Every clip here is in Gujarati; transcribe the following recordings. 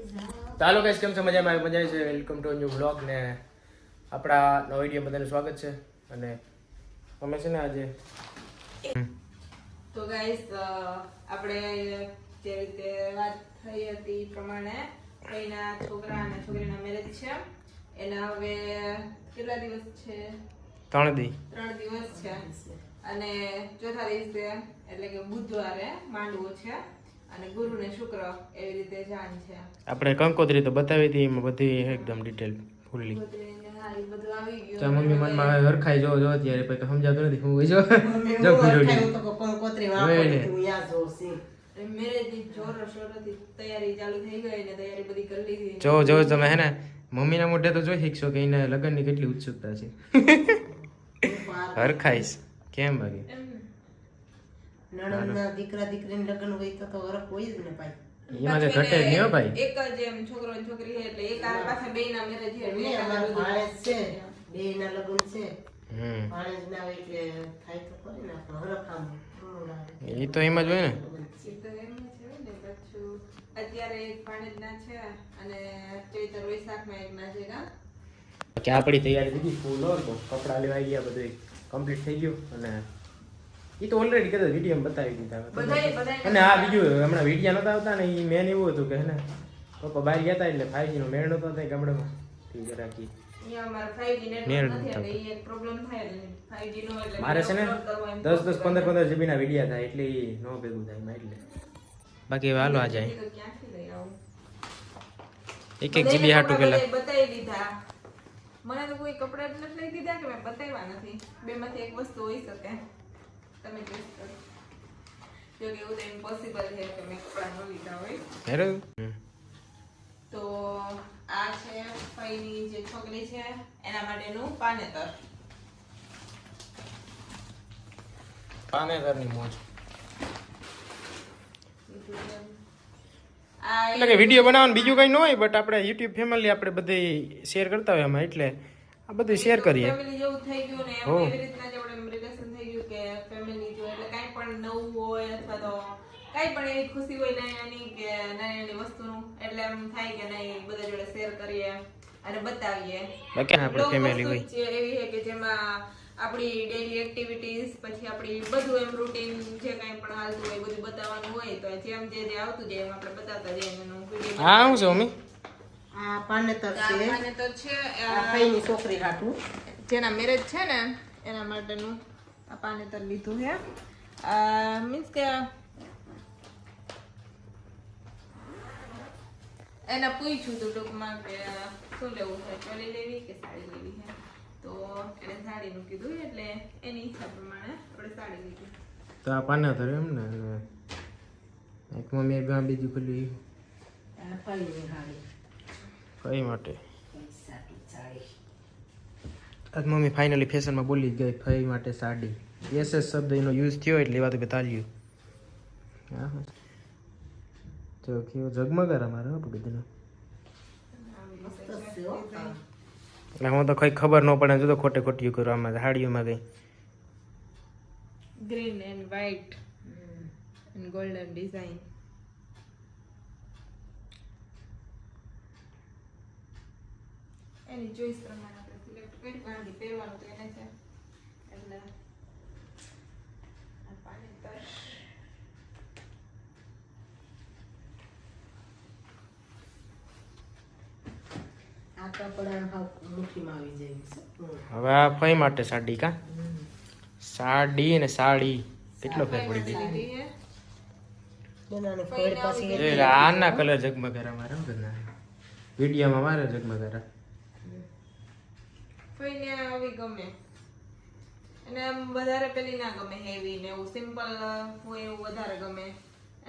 તો હાલો કેમ છે? મજામાં? આવી મજા આવી છે. વેલકમ ટુ ન્યુ બ્લોગ ને આપણા નવા વીડિયો બધાનું સ્વાગત છે. અને અમે છે ને આજે તો ગાઈસ આપણે જે રીતે વાત થઈ હતી પ્રમાણે એના છોકરા અને છોકરીના મેરેજ છે. એના હવે કેટલા દિવસ છે? ત્રણ દિવસ ત્રણ દિવસ છે. અને ચોથા દિવસે એટલે કે બુધવારે માંડવો છે. અને ગુરુ ને શુક્ર એવી રીતે જાણ છે. આપણે કંકોત્રી તો બતાવી હતી એમાં બધી એકદમ ડિટેલ ફૂલ્લી બધું હા, એ બધું આવી તો ગયું મમ્મી મનમાં હવે હરખાઈ જો જો અત્યારે પછી સમજાતું નથી હું જો. જો ભીરોડી મેરેજની જોરો શોરોથી તૈયારી ચાલુ થઈ ગઈ ને તૈયારી બધી કરી લીધી. જો જો તમે હે ને મમ્મીના મોઢે તો જોઈ શકશો કે એને લગ્નની કેટલી ઉત્સુકતા છે. હરખાઈશ કેમ બાકી. નણંદના દીકરા દીકરીને લગ્ન હોય તો તો વરખ હોય જ ને ભાઈ. એમાં કઈ ઘટે નહીં હો ભાઈ. એક જ એમ છોકરો અને છોકરી છે એટલે એક આ પાછા બે ના મેરેજ છે એટલે એમને એક આ અમારા બધું. ભાણેજ છે બે ના લગ્ન છે. ભાણેજ ના હોય એટલે થાય તો ખરી ને આપણે હરખામ એ તો એમ જ હોય ને. એ તો એમ જ છે ને પાછું. અત્યારે એક ભાણેજના છે અને ચૈતર વૈશાખમાં એક ના છે કા? કે આપણી તૈયારી દીધી ફૂલ તો કપડાં લેવાઈ ગયા બધું કમ્પ્લીટ થઈ ગયું અને એ તો ઓલરેડી કદાચ વીડિયો બતાવી દીધા અને આ બીજું હમણાં વિડીયા નતા આવતા ને એ મેન એવું હતું કે હે ને પપ્પા બહાર ગયા હતા એટલે ફાઈવ નો મેળ નતો થાય ગામડામાં. ઠીક રાખી અહીંયા અમારે 5G નેટવર્ક નેટ નથી એટલે નથી. ઈ એક પ્રોબ્લેમ થાય એટલે 5G નો એટલે મારે છે ને દસ દસ પંદર પંદર જીબી ના વીડિયો થાય એટલે એ નો ભેગું થાય એટલે. બાકી હવે હાલો આ જાય. એક એક જીબી હાટું પેલા. બતાવી દીધા મને તો કોઈ કપડા જ નથી લઈ દીધા કે મેં બતાવ્યા નથી. બે માંથી એક વસ્તુ હોઈ શકે. તમે કરો જો કે એવું તો ઇમ્પોસિબલ છે કે મેં કપડા ન લીધા હોય. હેરો. તો આ છે ફઈની જે છોકરી છે એના માટેનું પાનેતર. પાનેતરની મોજ. આ એટલે કે વીડિયો બનાવવાનું બીજું કંઈ ન હોય બટ આપણે યુટ્યુબ ફેમિલી આપણે બધે શેર કરતા હોય એમાં એટલે આ બધું શેર કરીએ. ફેમિલી જેવું થઈ ગયું ને હો. એવી રીતના જ આપણે રિલેશન થઈ ગયું કે ફેમિલી જો એટલે કાંઈ પણ નવું હોય અથવા તો કઈ પણ એવી ખુશી હોય નાની નાની કે નાની નાની વસ્તુનું એટલે એમ થાય કે નહીં બધા જોડે શેર કરીએ અને બતાવીએ. આપણે ફેમિલી હોય. એવી છે કે જેમાં આપણી ડેલી એક્ટિવિટીઝ પછી આપણી બધું એમ રૂટીન જે કાંઈ પણ હાલતું હોય બધું બતાવવાનું હોય તો જેમ જે જે આવતું જાય એમ આપણે બતાવતા જઈએ એનું હા હું છું મમ્મી? આ પાનેતર છે. પાનેતર છે આ આ ભાઈની છોકરી હાટું. જેના મેરેજ છે ને એના માટેનું આ પાનેતર લીધું છે. મીન્સ કે એના પૂછ્યું હતું ટૂંકમાં કે શું લેવું છે ચોલી લેવી કે સાડી લેવી છે તો એને સાડીનું કીધું એટલે એની ઈચ્છા પ્રમાણે આપણે સાડી લીધી તો આ પાના ધરે એમ ને એક મમ્મી બે બીજું પેલું કઈ માટે સાડી સાડી આજ મમ્મી ફાઇનલી ફેશનમાં બોલી ગઈ ફઈ માટે સાડી એસ એસ શબ્દ એનો યુઝ થયો એટલે વાત બતાલ્યું હા હા તો કેવો ઝગમગાર અમારે હો બધાનો. એટલે હું તો કઈ ખબર ન પડે જો તો ખોટે ખોટી કરું આમાં હાડીઓમાં કઈ green and white and golden design any choice પ્રમાણે આપણે સિલેક્ટ કરી કારણ કે પહેરવાનું તો એને છે એટલે આ પાનેતર આ કપડા હાવ આ ફઈ માટે સાડી કા? સાડી ને સાડી. કેટલો ફેર પડી એ આના કલર જગમગારા મારા બધા વિડીયોમાં મારે જગમગારા. આવી ગમે. અને આમ વધારે પેલી ના ગમે હેવી ને એવું. સિમ્પલ હોય એવું વધારે ગમે.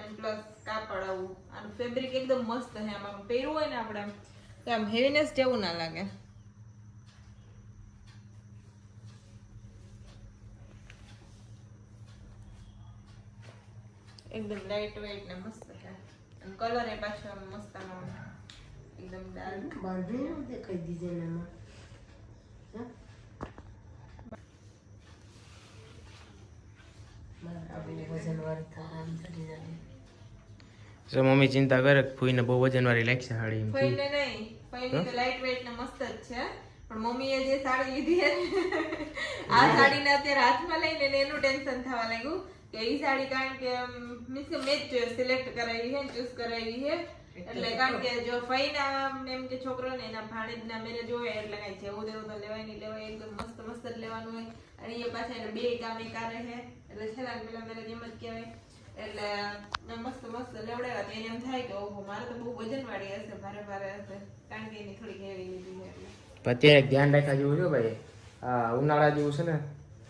એન્ડ પ્લસ કાપડ આવું. આનું ફેબ્રિક એકદમ મસ્ત છે. આમ આમ પહેર્યું હોય ને આપણે આમ. તો આમ હેવીનેસ જેવું ના લાગે. એકદમ લાઇટ વેઇટ ને મસ્ત છે. અને કલર એ પાછો આમ મસ્ત આમ એકદમ ડાર્ક બાંધણી ન દેખાઈ દીધે એનામાં વજનવાળી જરી. જો મમ્મી ચિંતા કરે ફૂઈને બહુ વજનવાળી લાગશે સાડી ફૂઈને નહીં ફૂઈની તો લાઇટ વેઇટ ને મસ્ત જ છે પણ મમ્મીએ જે સાડી લીધી આ સાડીને અત્યારે હાથમાં લઈને એનું ટેન્શન થવા લાગ્યું કે એ સાડી કારણ કે મીન્સ કે મેં જ સિલેક્ટ કરાવી છે ચૂઝ કરાવી છે એટલે કારણ કે જો ફઈના એમ કે છોકરો ને એના ભાણેજના મેરેજ હોય એટલે કઈ જેવું તેવું તો લેવાય નહીં લેવાય એકદમ મસ્ત મસ્ત જ લેવાનું હોય. અને એ પાછા એને બે કામ એકા રહે એટલે છેલ્લા પેલા મેરેજ એમ જ કહેવાય. એટલે મેં મસ્ત મસ્ત લેવડાવ્યા તો એને એમ થાય કે, ઓહો, મારે તો બહુ વજનવાળી હશે. ભારે ભારે હશે. કારણ કે એની થોડી હેવી લીધી છે અત્યારે ધ્યાન રાખ્યા જેવું છે ભાઈ. આ ઉનાળા જેવું છે ને,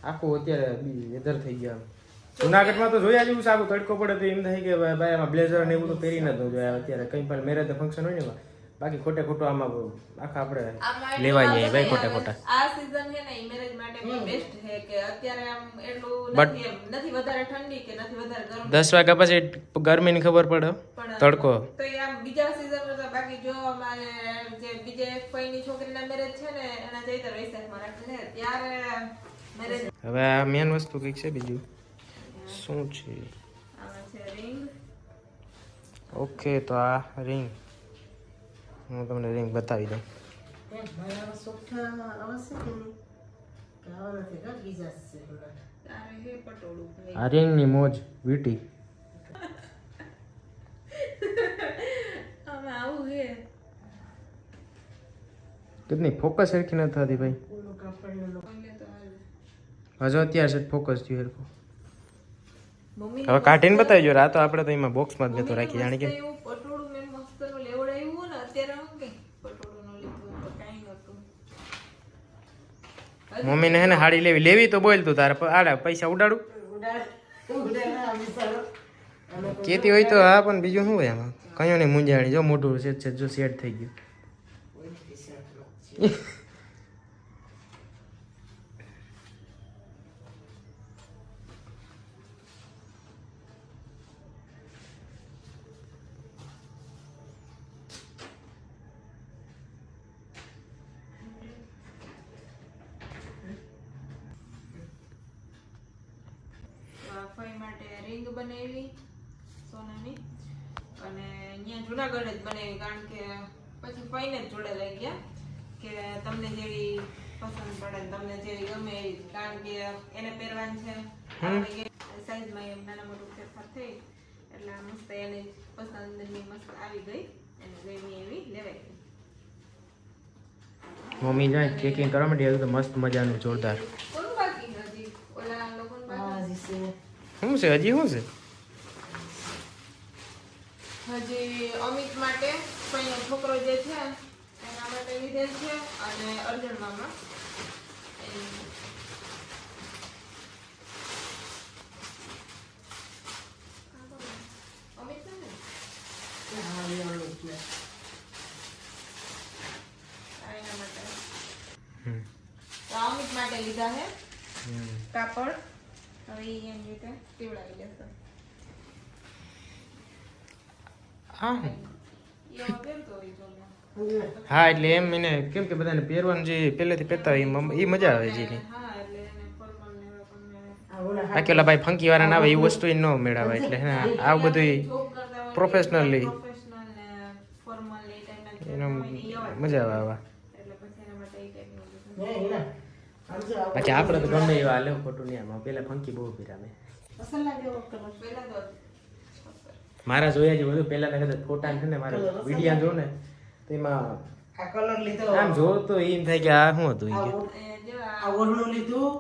આખું અત્યારે વેધર થઈ ગયા જુનાગઢમાં તો જોયા જેવું છે તડકો પડે તો એમ થાય કે, ભાઈ આમાં બ્લેઝર ને એવું તો પહેરી ન જોયા. અત્યારે કંઈ પણ મેરેજ ફંક્શન હોય ને એમાં. બાકી ખોટે ખોટું આમાં આખા આપણે એટલું જાય ભાઈ ખોટે ખોટા. આ સીઝન છે ને મેરેજ માટે બેસ્ટ છે કે અત્યારે આમ એટલું નથી એમ, નથી વધારે ઠંડી કે નથી વધારે ગરમ. દસ વાગ્યા પછી ગરમીની ખબર પડે તડકો. તો એ આમ બીજા સીઝનમાં બાકી જો અમારે જે બીજે એક ફઈની છોકરીના મેરેજ છે ને એના જઈતર વૈશાખમાં રાખે છે ત્યારે મેરેજ હવે આ મેન વસ્તુ કંઈક છે બીજું? શું છે? આમાં છે રિંગ ઓકે તો આ રિંગ હું તમને રિંગ બતાવી દઉં. આ રિંગની મોજ વીટી. કેટલી ફોકસ સરખી નથી થતી ભાઈ. હજુ અત્યારે ફોકસ થયું હરખું. હવે કાઢીને બતાવી જો આ તો આપણે તો એમાં બોક્સમાં જ નતું રાખી જાણે કે મમ્મીને હે ને હાડી લેવી. લેવી તો બોલ તું તારે. આડા, પૈસા ઉડાડું? કેતી હોય તો હા, પણ બીજું શું હોય આમાં? કયો નહીં મૂંઝાણી જો મોટું છે છે, જો સેટ થઈ ગયું. વાફાઈ માટે રિંગ બનાવી સોનાની. અને અહીંયા જુનાગઢ જ બનાવી કારણ કે પછી ફઈને જ જોડે લઈ ગયા કે તમને જેવી પસંદ પડે તમને જેવી ગમે એવી. કારણ કે એને પહેરવાની છે. સાઈઝમાં એમ નાના મોટું ફેરફાર થઈ એટલે મસ્ત એની પસંદની મસ્ત આવી ગઈ અને ગમી એવી લેવાઈ ગઈ. મમ્મી જાય ચેકિંગ કરવા માંડી તો મસ્ત મજાનું જોરદાર. કોનું બાકી હજી? ઓલા લોકો બાકી? હજી છે. શું છે હજી શું છે? હજી અમિત માટે કઈનો છોકરો જે છે એના માટે લીધેલ છે અને અર્જુન મામા. અમિત માટે લીધા છે. હમ. કાપડ. હવે ઈ એમ રીતે પીવડાવી દેશે હા. એટલે એમ એને કેમ કે બધાને પહેરવાનું જે પહેલેથી પહેરતા હોય એમાં એ મજા આવે છે આ ઓલા ભાઈ ફંકી વાળા ના આવે એ વસ્તુ ન મેળાવે એટલે હે આવું બધું પ્રોફેશનલી એનો. મજા આવે. આવા પછી આપણે તો ગમે એવા હાલે ખોટું નહીં આમાં. પેલા ફંકી બહુ પીરામે મારા જોયા જે બધું પેલા કદાચ ફોટા છે ને મારા વિડીયા જો ને તેમાં લીધો. આમ જો તો એમ થાય કે આ શું હતું આ ઈ કે. ઓ- એ જેવા આ ઓઢણું લીધું.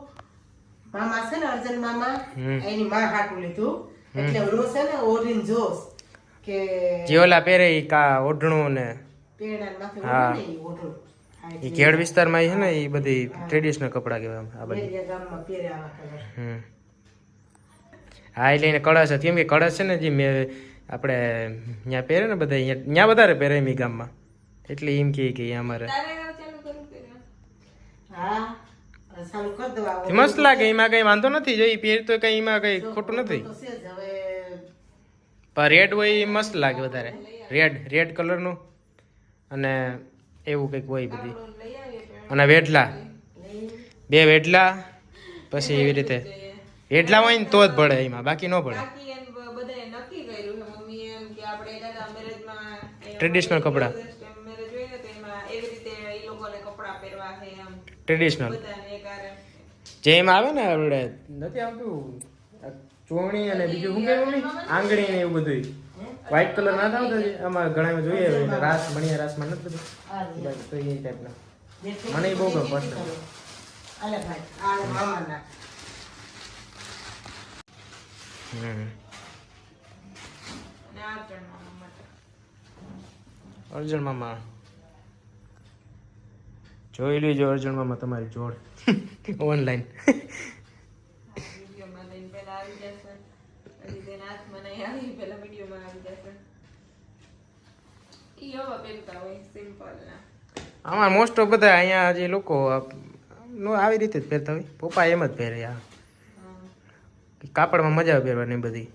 મામા છે ને અર્જન મામા એની માં હાટું લીધું. એટલે હું છે ને ઓઢીને જોશ કે જે ઓલા પહેરે કા ઓઢણું ને માથે ઓઢણું. એ કેળ વિસ્તારમાં છે ને એ બધી ટ્રેડિશનલ કપડાં કહેવાય આ બધી. હમ. હા એટલે એને કળશ હતી. કેમ કે કળશ છે ને જે મેં આપણે ત્યાં પહેરે ને બધા ત્યાં વધારે પહેરે એમ ગામમાં. એટલે એમ કહે કે અમારે. કે તે મસ્ત લાગે એમાં કઈ વાંધો નથી જો એ પહેર તો કઈ એમાં કઈ ખોટું નથી. તો છે જ હવે પણ રેડ હોય એ મસ્ત લાગે વધારે. રેડ રેડ કલરનું અને એવું કંઈક હોય બધી. અને વેટલા? બે વેટલા પછી એવી રીતે. વેટલા હોય ને તો જ પડે એમાં બાકી ન પડે બાકી એમ બ- બધાએ નક્કી કર્યું છે મમ્મીએ એમ કે આપણે ટ્રેડિશનલ કપડાં. મેરેજ હોય ને તો એમાં એવી રીતે એ લોકોને કપડાં પહેરવા છે એમ. ટ્રેડિશનલ જે એમાં આવે ને આપણે નથી આવતું. આ ચોવણી અને બીજું શું કહેવું આંગળી ને એવું બધું વ્હાઈટ કલર ના આવતો આમાં ઘણા જોઈએ રાસ મણિયા રાસમાં નથી બધું તો એ ટાઈપના મને બહુ ગમે. ભાઈ આ હમ. ચણવા માટે. અર્જુન મામા. જોઈ લેજો અર્જુન મામા તમારી જોડ. ઓનલાઈન વિડીયોમાં લઈને પહેલા આવી જશે પછી મને આવી પેલા વિડીયોમાં આવી જશે ઈ પહેરતા હોય સિમ્પલ ના આમાં મોસ્ટ ઓફ બધા અહીંયા જે લોકો નો આવી રીતે જ પહેરતા હોય. પપ્પા એમ જ પહેરે આ. કાપડમાં મજા પહેરવાની બધી.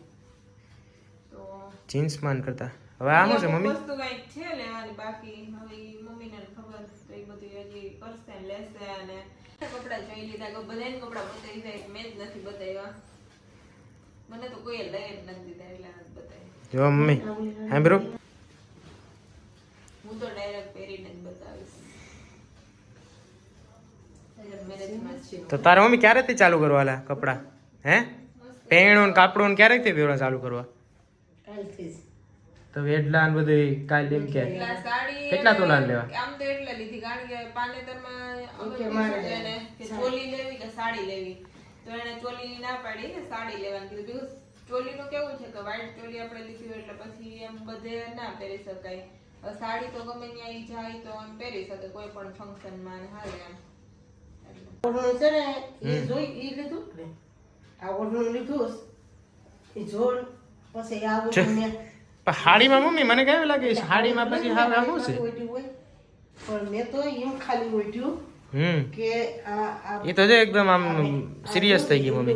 જીન્સમાં કરતા. હવે આમ છે મમ્મી? વસ્તુ કંઈક છે લેવાની બાકી હવે મમ્મીને ખબર તો એ બધું હજી કરશે લેશે અને કપડાં જોઈ લીધા બધાને કપડાં બતાવી જાય મેં જ નથી બતાવ્યા. મને તો કોઈ લઈ જ નથી દીધા એટલે આ બતાવી જો મમ્મી હા બ્રો હું તો ડાયરેક્ટ પહેરીને જ બતાવીશ. તો તારા મમ્મી ક્યારેથી ચાલુ કરવાલા કપડા? હે? પેણું ને કાપડું ને ક્યારેથી પહેરવા ચાલુ કરવા? કાલથી તો એટલા ને બધું કાલ એમ કે. કેટલા તોલા લેવા? આમ તો એટલે લીધી. કારણ કે પાનેતરમાં માં ચોલી લેવી કે સાડી લેવી. તો એને ચોલી ના પાડી ને સાડી લેવાની કીધું. બીજું ચોલીનું કેવું છે કે વ્હાઈટ ચોલી આપણે લીધી હોય એટલે પછી એમ બધે ના પહેરી શકાય. સાડી તો ગમે ત્યાં જાય તો એમ પહેરી શકે કોઈ પણ ફંક્શનમાં હાલે એમ. ઓઢણું છે ને એ જોઈ એ લીધું ને આ ઓઢણું લીધું એ જોડ પછી આ ઓઢણું મેં હાડીમાં મમ્મી મને કેવું લાગે? હાડીમાં પછી આ શું છે? પણ મેં તો એમ ખાલી ઓઢ્યું. હમ. કે આ આ એ તો છે એકદમ આમ સિરિયસ થઈ ગઈ મમ્મી.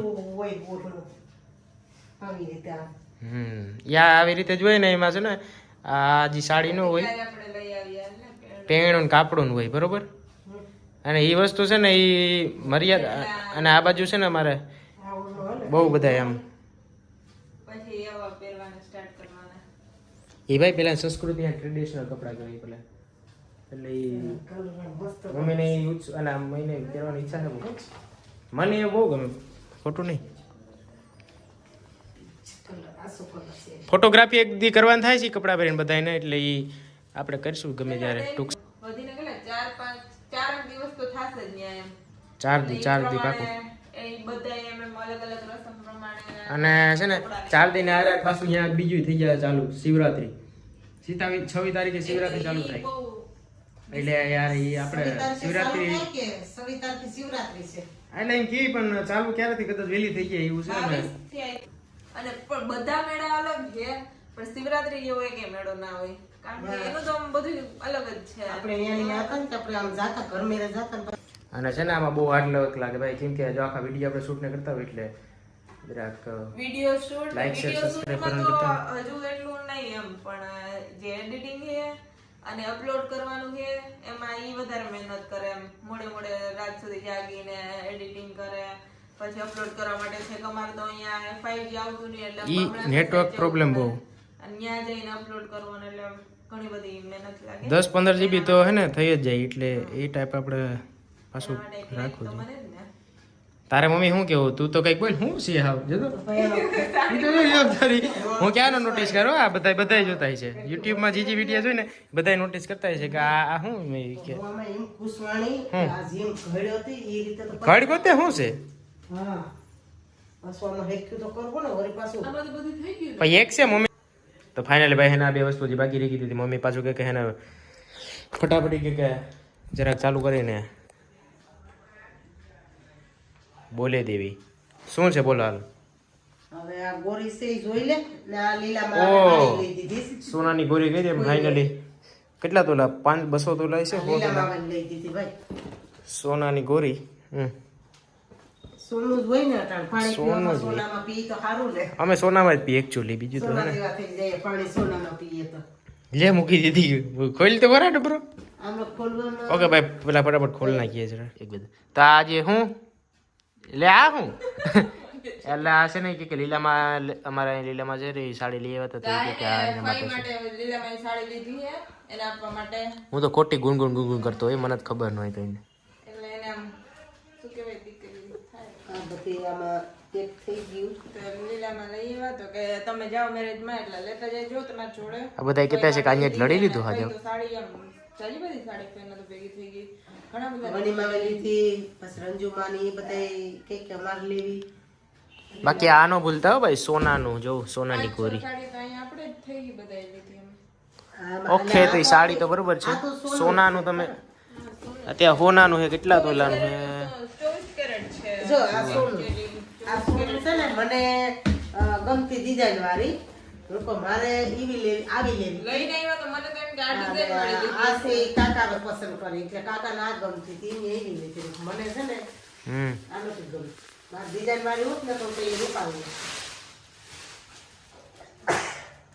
આવી રીતે આ. હમ. યા આવી રીતે જોઈએ ને એમાં છે ને આ જે સાડી નું હોય પેણું કાપડું હોય બરોબર? અને એ વસ્તુ છે ને એ મર્યાદા અને આ બાજુ છે ને અમારે બહુ બધા એમ. પછી એવા પહેરવાના સ્ટાર્ટ કરવાના. એ ભાઈ પેલા સંસ્કૃતિ ટ્રેડિશનલ કપડાં કહેવાય પેલા. એટલે મમ્મીને અને મહિને પહેરવાની ઈચ્છા છે મને એ બહુ ગમે. ખોટું નહીં. ફોટોગ્રાફી એક દી કરવાનું થાય છે કપડાં પહેરીને બધાને એટલે એ આપણે કરીશું ગમે ત્યારે. ટૂંક ચાર દી ચાર દી પાકું. બધા અને છે ને ચાર દિન આરે પાછું અહીંયા બીજું થઈ જાય ચાલુ. શિવરાત્રી. સીતાવી છવ્વીસ તારીખે શિવરાત્રી ચાલુ થાય. એટલે યાર એ આપણે શિવરાત્રી કે સવિતાથી શિવરાત્રી છે? એટલે એમ કી પણ ચાલુ ક્યારેથી? કદાચ વેલી થઈ જાય એવું છે ને. થી અને પણ બધા મેળા અલગ છે પણ શિવરાત્રી એવો એક મેળો ના હોય? કારણ કે એનું તો બધું અલગ જ છે. આપણે અહીંયા હતા ને આપણે આમ જાતા ઘર મેરે જાતા અને છે ને આમાં બહુ હાર્ડ લાગે ભાઈ કેમ કે જો આખા વીડિયો આપણે શૂટ ને કરતા હોય એટલે જરાક વિડિયો શૂટ લાઈક કરવાનું હજુ એટલું નહીં એમ પણ જે એડિટિંગ છે અને અપલોડ કરવાનું છે એમાં ઈ વધારે મહેનત કરે એમ. મોડે મોડે રાત સુધી જાગીને એડિટિંગ કરે. પછી અપલોડ કરવા માટે છે અમારે તો અહીંયા 5G આવતું નહીં એટલે નેટવર્ક પડે. બહુ. અને ત્યાં જઈને અપલોડ કરવાનું એટલે ઘણી બધી મહેનત લાગે. દસ પંદર જીબી તો હે ને થઈ જ જાય એટલે એ ટાઈપ આપણે પાછું રાખવું જોઈએ. જ તારે મમ્મી શું કેવું તું તો કંઈક બોલ શું છે હાવ. હું ક્યાંનો નોટિસ કરો? આ બધા બધા જોતા છે. યુટ્યુબમાં જે જે વીડિયો જોઈ ને બધા નોટિસ કરતા છે કે આ આ શું મેં કે હું આમાં એમ ખુશવાણી આ જેમ ઘડ્યો હતી એ રીતે તો ઘડ ગોતે શું છે? હા. પછી એક છે મમ્મી તો ફાઇનલી ભાઈ એના બે વસ્તુ જે બાકી રહી ગઈ હતી. મમ્મી પાછું કે કે ફટાફટી કે કે જરાક ચાલુ કરીને બોલે દેવી. શું છે બોલો હાલ? હવે આ ગોરી છે જોઈ લે ને આ લીલા ઓહ. લઈ દીધી સોનાની ગોરી ગઈ છે ફાઇનલી કેટલા તોલા? પાંચ બસો તોલા છે લઈ દીધી ભાઈ. સોનાની ગોરી. સોનું જ ને પાણી. સોનામાં પી તો સારું અમે સોનામાં જ પીએ એકચ્યુઅલી બીજું તો ને. પાણી સોનામાં પીએ તો. લે મૂકી દીધી. ખોલ તો ખરા બ્રો ઓકે ભાઈ પેલા ફટાફટ ખોલ નાખીએ જરા. એક બધા તો આજે હું? લે આ હું એટલે આ છે ને કે કે લીલામાં અમારા લીલામાં છે ને સાડી લઈ આવ્યા હતા તો કે એના માટે લીલામાં સાડી લીધી છે એને આપવા માટે. હું તો ખોટી ગુણગુણ ગુણગુણ કરતો હોય મને જ ખબર ન હોય તો એને. એટલે એને આમ શું કહેવાય દીકરી થાય. આ બધી આમાં પેક થઈ ગયું. તો લીલામાં લઈ આવ્યા તો કે તમે જાઓ મેરેજમાં એટલે લેતા જજો તમારા જોડે. આ બધા કહેતા છે કે અહીંયા જ લડી લીધું હાજર. સાડી આમ ચાલી બધી સાડી પહેલા તો ભેગી થઈ ગઈ. ઘણા બધા મણીમાં લીધી. બસ રંજુ માની બધાય કે કે અમારે લેવી. બાકી આનો ભૂલતા હો ભાઈ સોનાનું જો સોનાની કોરી સાડી તો અહીંયા આપણે થઈ ગઈ બધાય લીધી અમે ઓકે તો સાડી તો બરોબર છે. સોનાનું તમે અત્યારે સોનાનું છે કેટલા તોલાનું છે? ચોવીસ કેરેટ છે. જો આ સોનું. આ સોનું છે ને મને ગમતી ડિઝાઇન વાળી. હું મારે એવી લેવી આવી લેવી. લઈને આવ્યા તો મને તો એમ કે આ ડિઝાઇન વાળી આ છે. કાકા પસંદ કરી એટલે કાકા ના ગમતી હતી એવી લીધી. મને છે ને હમ. આ નથી ગમતી. મારી ડિઝાઇન વાળી હોત ને તો એ રૂપાવી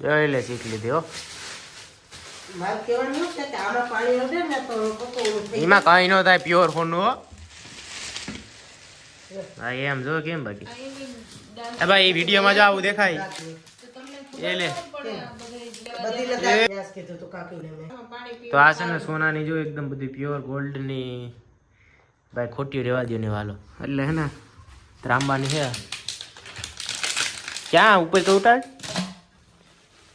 જોઈ લે શીખ લીધી હો. મારે કહેવાનું છે કે આમાં પાણી વધે ને તો એમાં કાંઈ ન થાય પ્યોર સોનું હો. હા એમ જો કેમ બાકી? ડાન્સ એ વિડીયોમાં જ આવું દેખાય. તો આ છે ને સોનાની જો એકદમ બધી પ્યોર ગોલ્ડની ભાઈ ખોટી રેવા દો ને વાલો. એટલે હે ને ત્રાંબાની છે ક્યાં? ઉપર તો ઉતાર.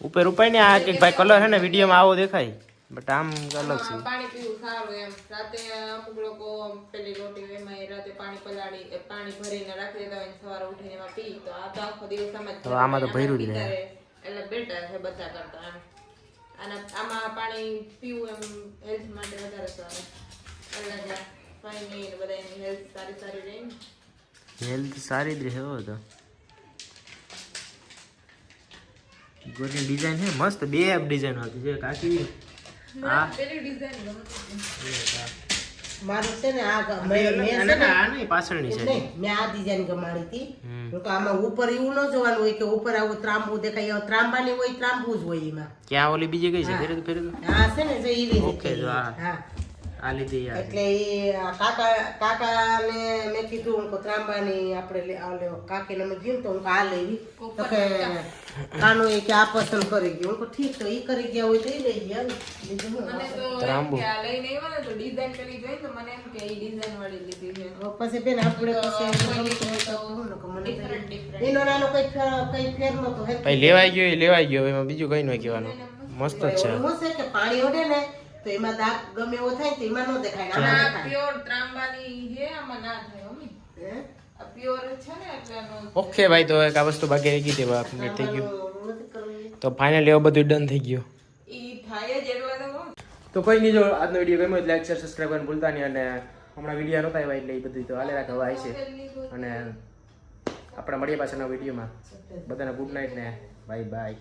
ઉપર ઉપાય ને આ કે ભાઈ કલર હે ને વિડીયોમાં આવો દેખાય. બટ આમ અલગ છે. પાણી પીવું સારું એમ. રાતે અમુક લોકો પેલી રોટી એમાં એ રાતે પાણી પલાળી પાણી ભરીને રાખી દેતા હોય સવારે ઉઠીને એમાં પી. તો આ તો આખો દિવસ આમાં તો આમાં તો ભર્યું જ રહે. એટલે બેટર છે બધા કરતા એમ. અને આમાં પાણી પીવું એમ હેલ્થ માટે વધારે સારું. એટલે પાણી નહીં બધા એની હેલ્થ સારી સારી રહે હેલ્થ સારી જ રહે હો તો. ગોરની ડિઝાઇન છે મસ્ત બે ડિઝાઇન હતી છે. કાકી હા પેલી ડિઝાઇન ગમતી. મારું છે ને આ મેં પાછળની છે મેં આ ડિઝાઇન ગમાડી હતી. તો આમાં ઉપર એવું ન જોવાનું હોય કે ઉપર આવું ત્રાંબુ દેખાય એવો ત્રાંબાની હોય ત્રાંબુ જ હોય એમાં. ક્યાં ઓલી બીજી કઈ છે ફેરે ફેરે હા છે ને જો એ લીધી ઓકે, જો હા. આ લીધી એટલે એ આ કાકા કાકાને મેં કીધું હું ત્રાંબાની આપણે લે- આ લ્યો. કાકીને મેં કીધું તો હું આ લેવી તો કે કાનો એ કે આ પસંદ કરી ગયો. હું ઠીક તો એ કરી ગયા હોય તો એ લઈ ગયા. ને. ત્રાંબુ. લઈને આવ્યા ને તો ડિઝાઇન પેલી જોઈ તો મને એમ કે એ ડિઝાઇન વાળી લીધી છે. પછી બેન આપણે પછી ને એનો નાનો કઈ ફેર કઈ ફેર નતો લેવાઈ ગયો એ લેવાઈ ગયો એમાં બીજું કઈ નહીં કહેવાનું. મસ્ત છે. કે પાણી ઓડે ને તો એમાં દાગ ગમે એવો થાય ને તો એમાં ન દેખાય આમાં આ પ્યોર ત્રાંબાની છે આમાં ના થાય મમ્મી આ પ્યોર છે ને એટલે ઓકે ભાઈ તો એક આ વસ્તુ બાકી રહી ગઈ તે કમ્પ્લીટ થઈ ગયું. તો ફાઇનલી એવું બધું ડન થઈ ગયું. ઈ થાય જ એટલે તો. કોઈ નહીં જો આજનો વીડિયો ગમ્યો લાઈક શેર સબસ્ક્રાઈબ કરવાનું ભૂલતા નહીં. અને હમણાં વીડિયો નહોતા આવ્યા એટલે એ બધું તો હાલે રાખવા આવી છે. અને આપણે મળીએ પાછળના વિડીયોમાં બધાને ગુડ નાઇટ ને બાય બાય